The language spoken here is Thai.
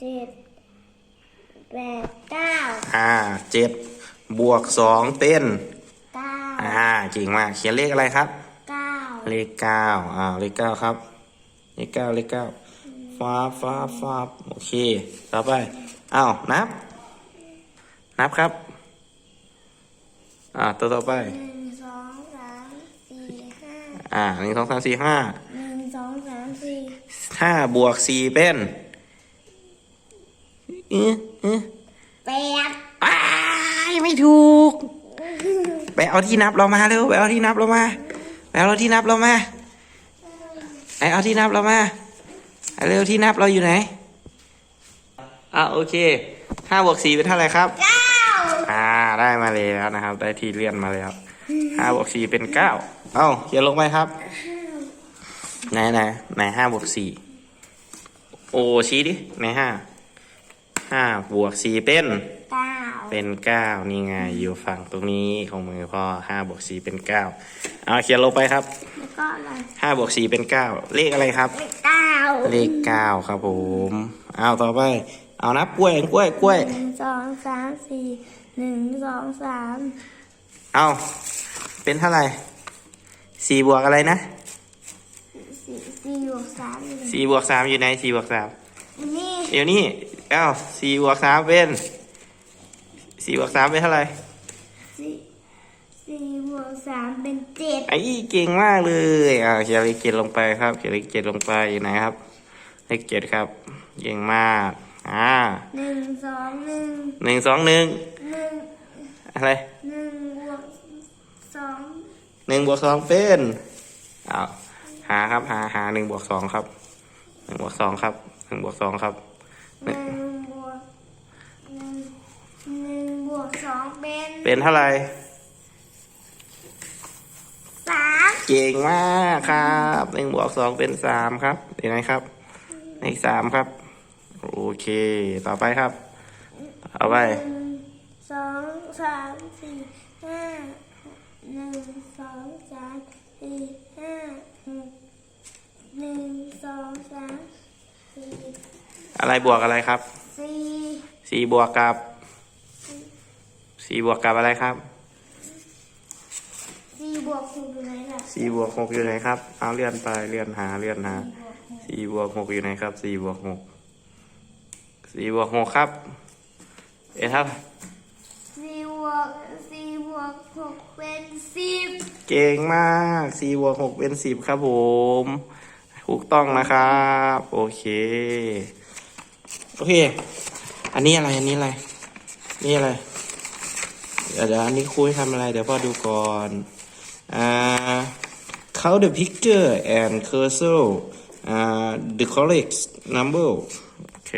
เจ็ดแปดเก้าอ่าเจ็ดบวกสองเป็นเก้าอ่าเก่งมากเขียนเลขอะไรครับ เก้าเลขเก้าอ่าเลขเก้าครับ เลขเก้าเลขเก้าฟ้าฟ้าฟ้าโอเค ต่อไปอ้าวนับ นับครับ อ่าตัวต่อไปหนึ่งสองสามสี่ห้าอ่าหนึ่งสองสามสี่ห้าหนึ่งสองสามสี่ห้าบวกสี่เป็น เอ๊ะเอ๊ะแปดอ้ายไม่ถูก ไปเอาที่นับเรามาเร็วไปเอาที่นับเรามาไปเอาที่นับเรามาไปเอาที่นับเรามาเอาเร็วที่นับเราอยู่ไหนอะโอเคห้าบวกสี่เป็นเท่าไหร่ครับเก้าอ่าได้มาแล้วนะครับ ได้ที่เลื่อนมาแล้วห้าบวกสี่เป็นเก้าเอ้าเขียนลงไปครับ ไหนไหนไหนห้าบวกสี่โอ้ชี้ดิไหนห้า ห้าบวกสี่เป็น เก้าเป็นเก้านี่ไงอยู่ฝั่งตรงนี้ของมือพ่อห้าบวกสี่เป็นเก้าเอาเขียนลงไปครับแล้วก็อะไรห้าบวกสี่เป็นเก้าเลขอะไรครับเลขเก้าเลขเก้าครับผมเอาต่อไป เอานับกล้วยกล้วยกล้วย หนึ่งสองสามสี่หนึ่งสองสามเอาเป็นเท่าไหร่สี่บวกอะไรนะสี่สี่บวกสามสี่บวกสามอยู่ไหนสี่บวกสามนี่เดี๋ยวนี้เอ้าสี่บวกสามเป็นสี่บวกสามเป็นเท่าไหร่สี่สี่บวกสามเป็นเจ็ดไอ้เก่งมากเลยอ่าเขียนเลขเจ็ดลงไปครับเขียนเลขเจ็ดลงไปอยู่ไหนครับ เลขเจ็ดครับเก่งมากอ่าหนึ่งสองหนึ่งหนึ่งสองหนึ่งหนึ่งอะไรหนึ่งบวกสองหนึ่งบวกสองเป็นเอาหาครับหาหาหนึ่งบวกสองครับหนึ่งบวกสองครับหนึ่งบวกสองครับ หนึ่งบวกหนึ่งหนึ่งบวกสองเป็นเป็นเท่าไหร่สามเก่งมากครับหนึ่งบวกสองเป็นสามครับเห็นไหมครับเลขสามครับ โอเค ต่อไปครับเอาไปหนึ่งสองสามสี่ห้าหนึ่งสองสามสี่ห้าหกหนึ่งสองสามสี่ อะไรบวกอะไรครับสี่สี่บวกกับสี่บวกกับอะไรครับสี่บวกหกอยู่ไหนล่ะสี่บวกหกอยู่ไหนครับเอาเลื่อนไปเลื่อนหาเลื่อนหาสี่บวกหกอยู่ไหนครับสี่บวกหกสี่บวกหกครับ เอ๊ะครับสี่บวกสี่บวกหกเป็นสิบเก่งมากสี่บวกหกเป็นสิบครับผมถูกต้องนะครับ โอเค โอเค อันนี้อะไรอันนี้อะไร นี่อะไรเดี๋ยวเดี๋ยวอันนี้ครูให้ทำอะไร เดี๋ยวพ่อดูก่อนอ่า count the picture and cursor อ่า the correct number โอเค